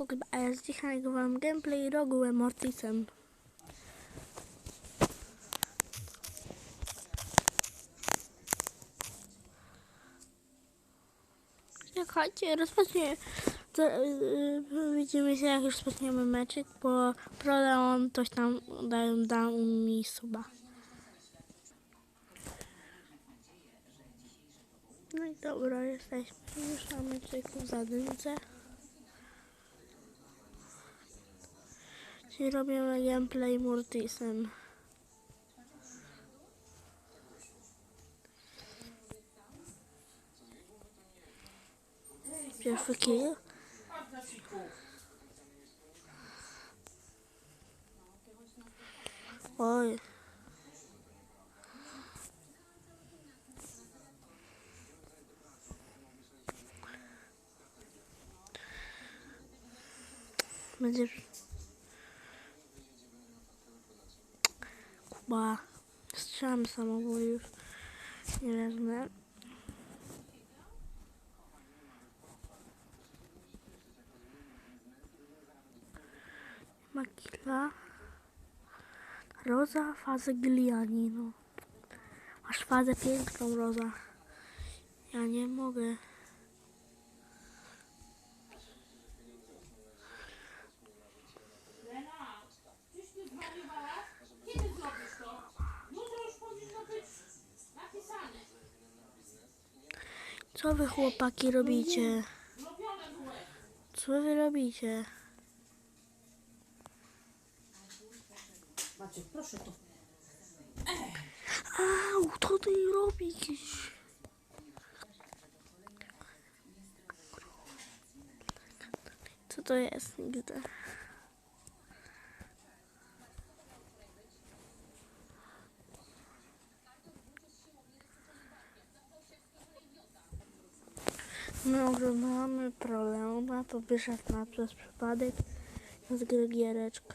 Google, a ja dzisiaj nagrywam gameplay Rogułem Mortisem. Czekajcie, rozpocznie. To, yy, widzimy się jak już rozpoczniemy meczyk, bo prawda on coś tam da, da mi suba. No i dobra, jesteśmy już na meczyku w zadymce. Czyli robimy gameplay Mortisem. Pierwszy kill. Oj. Będzie... Kuba. Strzelam samobój. Nie wezmę. Makila. Roza, fazę Giliani, no. Masz fazę piękną, Roza. Ja nie mogę. Lena, czyś ty zwariowałaś? Kiedy zrobisz to? Jutro już powinno być napisane. Co wy chłopaki robicie? Co wy robicie? Maciek, proszę to. Au, co ty robisz? Co to jest? Nigdy. My oglądamy Proleona, to wyszedł na przez przypadek. Z gry giereczka.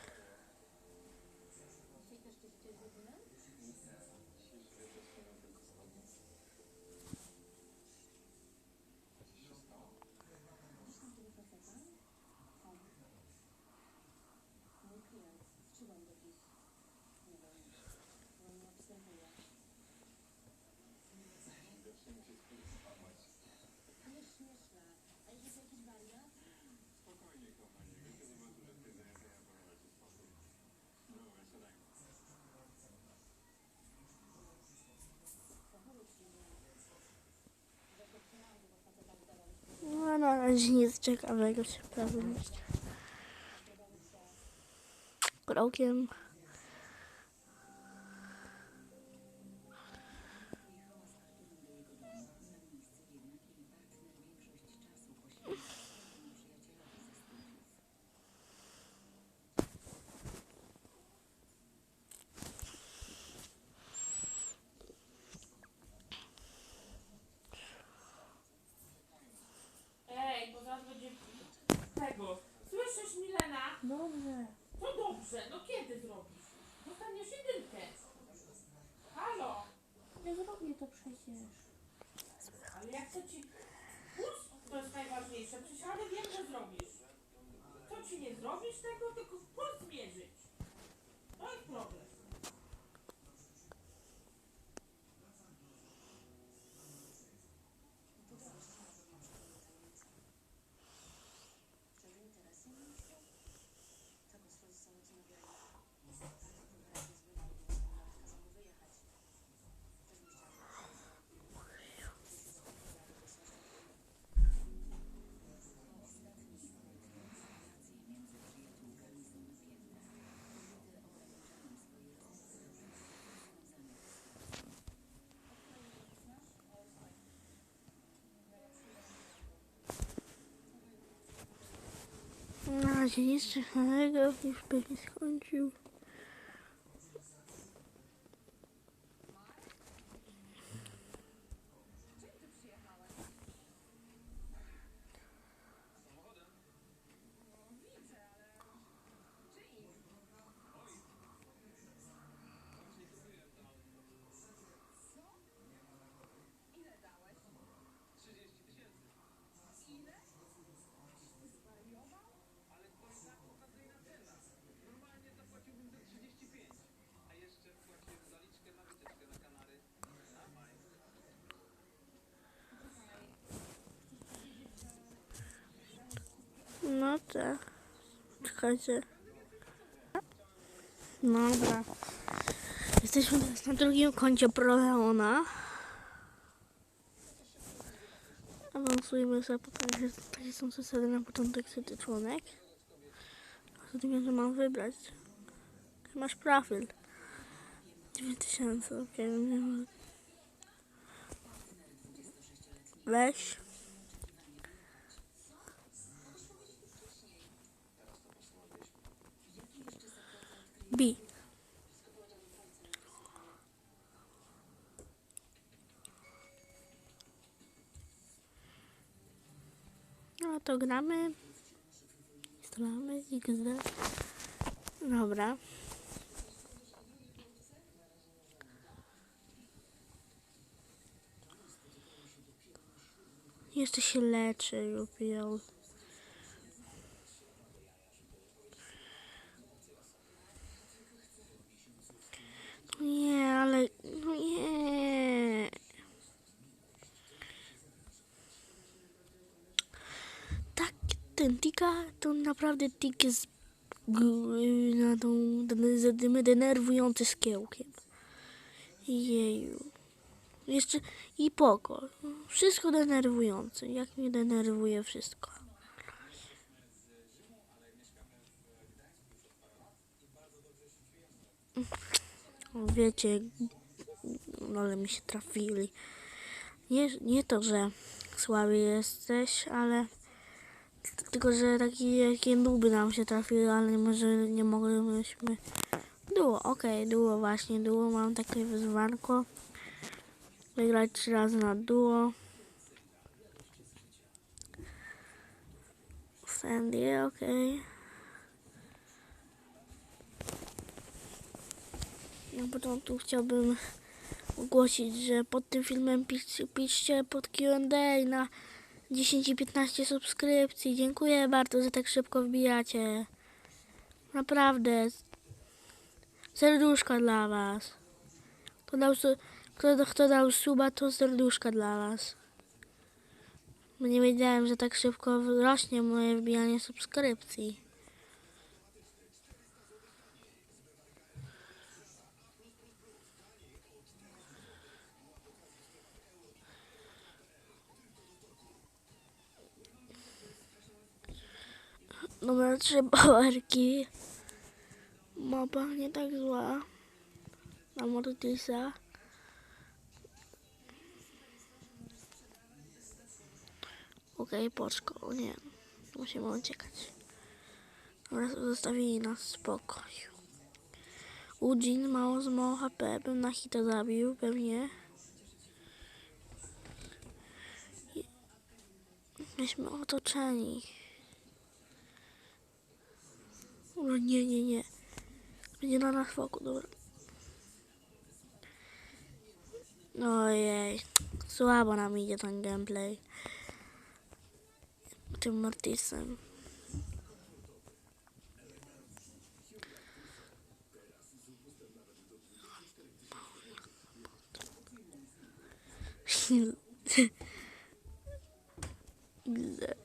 No na razie nic ciekawego się prawda. Krokiem. No kiedy zrobisz? Dostaniesz jedynkę. Halo? Nie zrobię to przecież. Ale jak to ci... Puls to jest najważniejsze. Przecież ale wiem, że zrobisz. Co ci nie zrobisz tego, tylko puls mierzyć. To jest problem. Na razie nic ciekawego już pewnie tak. Czekajcie. Dobra. Jesteśmy teraz na drugim koncie Proleona. Awansujmy sobie, pokażę, takie są zasady na początek syty członek. Co że mam wybrać? Masz profil. 9000, okej. Okay. Weź. B. No to gramy. Strzelamy XD. Dobra. Jeszcze się leczy, lubią. Nie, ale no nie. Tak, ten tika, to naprawdę tik jest na tą den- denerwujący skiełkiem. Jeju. Jeszcze i poko. Wszystko denerwujące. Jak mnie denerwuje wszystko. Wiecie, ale mi się trafili. Nie, nie to, że słaby jesteś, ale tylko, że takie jakie nuby nam się trafiły, ale może nie moglibyśmy. Duo, okej, duo właśnie, duo. Mam takie wyzwanko. Wygrać trzy razy na duo. Sandy, okej. Na początku chciałbym ogłosić, że pod tym filmem piszcie, piszcie pod Q&A na 10 i 15 subskrypcji. Dziękuję bardzo, że tak szybko wbijacie. Naprawdę. Serduszka dla was. Kto dał, kto, kto dał suba, to serduszka dla was. Bo nie wiedziałem, że tak szybko rośnie moje wbijanie subskrypcji. Numer 3 powerki. Mapa nie tak zła. Na Mortisa. Okej, poczko, nie. Musimy uciekać. Dobra, zostawili nas w spokoju. Ujin mało z mało HP, bym na hita zabił, pewnie. Jesteśmy otoczeni. O nie, nie, nie. Będzie na nas foku, dobra. Ojej, słabo nam idzie ten gameplay. Tym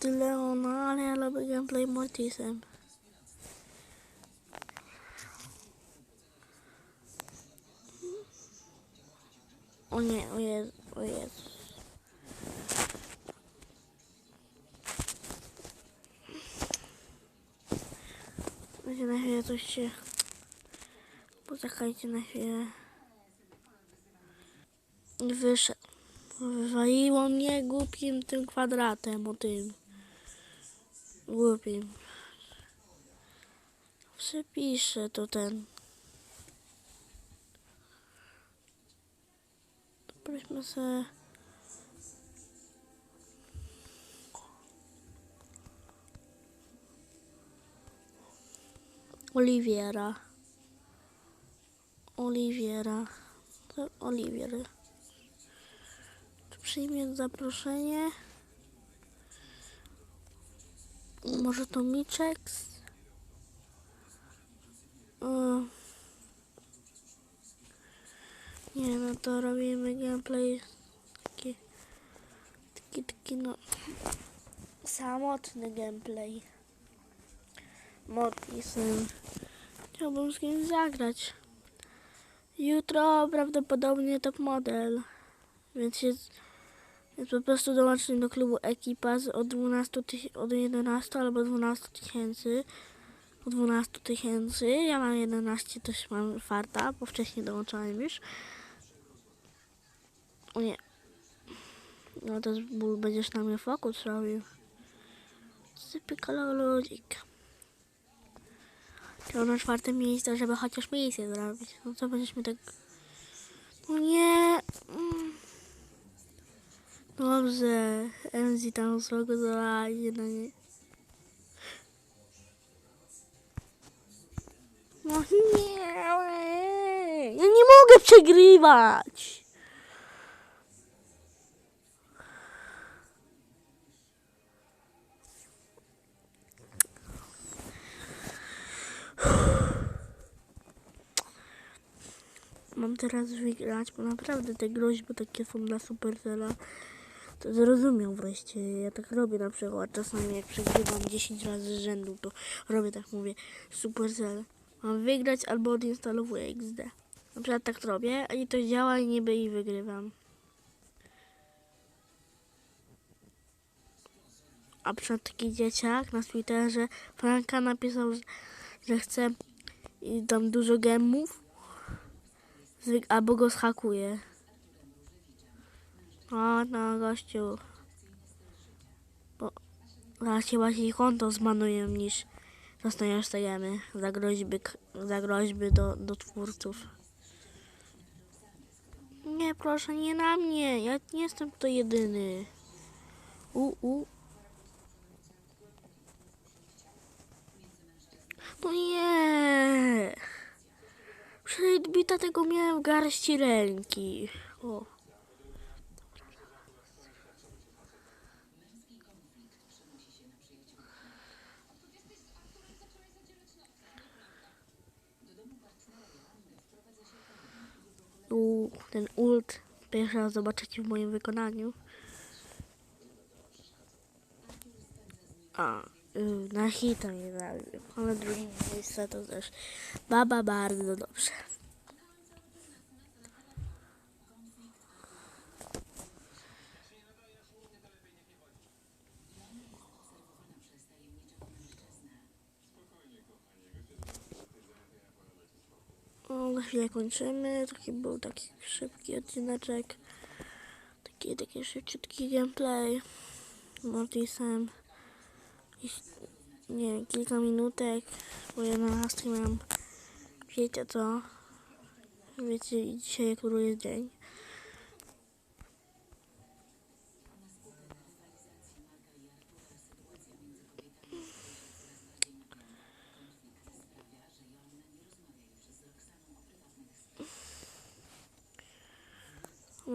Tyle ona, ale ja lubię gameplay Mortisem. O nie, o Jezu, o Jezu. Będzie na chwilę coś się... Poczekajcie na chwilę. Wyszedł. Wywaliło mnie głupim tym kwadratem, o tym. Głupim. Przepiszę to ten. Sprawdźmy sobie. Oliwiera. Oliwiera. To Oliwier. Przyjmie zaproszenie? Może to Miczeks? Y. Nie, no to robimy gameplay taki, taki, taki no, samotny gameplay. Mortisem. Chciałbym z kimś zagrać. Jutro prawdopodobnie top model. Więc się, więc po prostu dołączę do klubu ekipa z od 12 tyś- od 11 albo 12 tysięcy. O 12 tysięcy. Ja mam 11, też mam farta, bo wcześniej dołączałem już. O nie. No to ból, będziesz na mnie fokus robił. Typical ludzik. Chciał na czwarte miejsce, żeby chociaż miejsce zrobić. No to będziesz mi tak... No nie. Mm. Dobrze. Enzi tam srogo zalaje na nie. No nie. Ja nie mogę przegrywać. Mam teraz wygrać, bo naprawdę te groźby takie są dla Supercella. To zrozumiał wreszcie. Ja tak robię na przykład. Czasami jak przegrywam 10 razy z rzędu, to robię tak, mówię Supercell. Mam wygrać albo odinstalowuję XD. Na przykład tak robię i to działa i niby i wygrywam. A przykład taki dzieciak na Twitterze Franka napisał, że, chce i tam dużo gemów albo go schakuje. O, no gościu. Bo zaraz się właśnie konto zmanują niż dostaniesz za groźby, za groźby do, do twórców. Nie, proszę, nie na mnie. Ja nie jestem tutaj jedyny. U, u. No nie. Przybita tego miałem garści ręki. O. U, ten ult pierwszy raz zobaczycie w moim wykonaniu. A, y, na hita nie zabił. A na drugim miejscu to też baba bardzo dobrze. O, na chwilę kończymy. Taki był taki szybki odcineczek. Taki, taki szybciutki gameplay. Mortisem. Nie wiem, kilka minutek. Po 11 mam. Wiecie co? Wiecie dzisiaj, który jest dzień.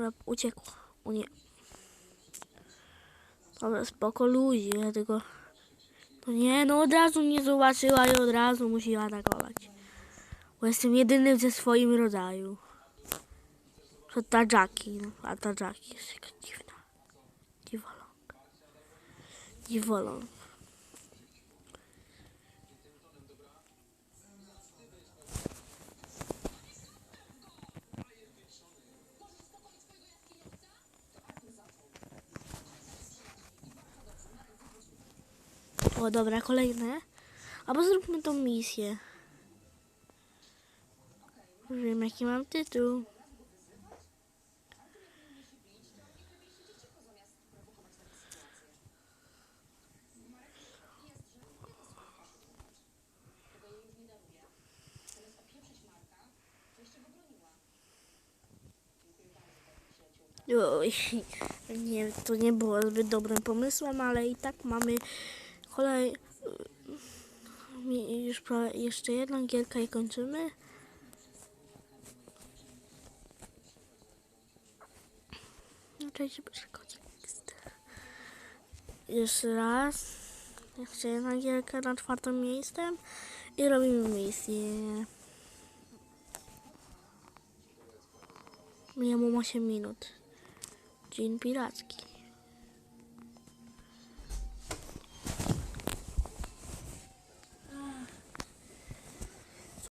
Dobra, uciekł. O nie. Dobra, spoko ludzi, ja tylko... No nie, no od razu mnie zobaczyła i od razu musi atakować. Bo jestem jedynym ze swoim rodzaju. To ta Jackie, no, a ta Jackie jest jaka dziwna. Dziwoląg. Dziwoląg. Dobra, kolejne. Albo zróbmy tą misję. Wiem, jaki mam tytuł. Oj, nie, to nie było zbyt dobrym pomysłem, ale i tak mamy kolej. Już jeszcze jedną gierkę i kończymy. No cześć, przychodzi. Jeszcze raz. Jeszcze jedna gierka na czwartym miejscem i robimy misję. Minimum 8 minut. Dzień piracki.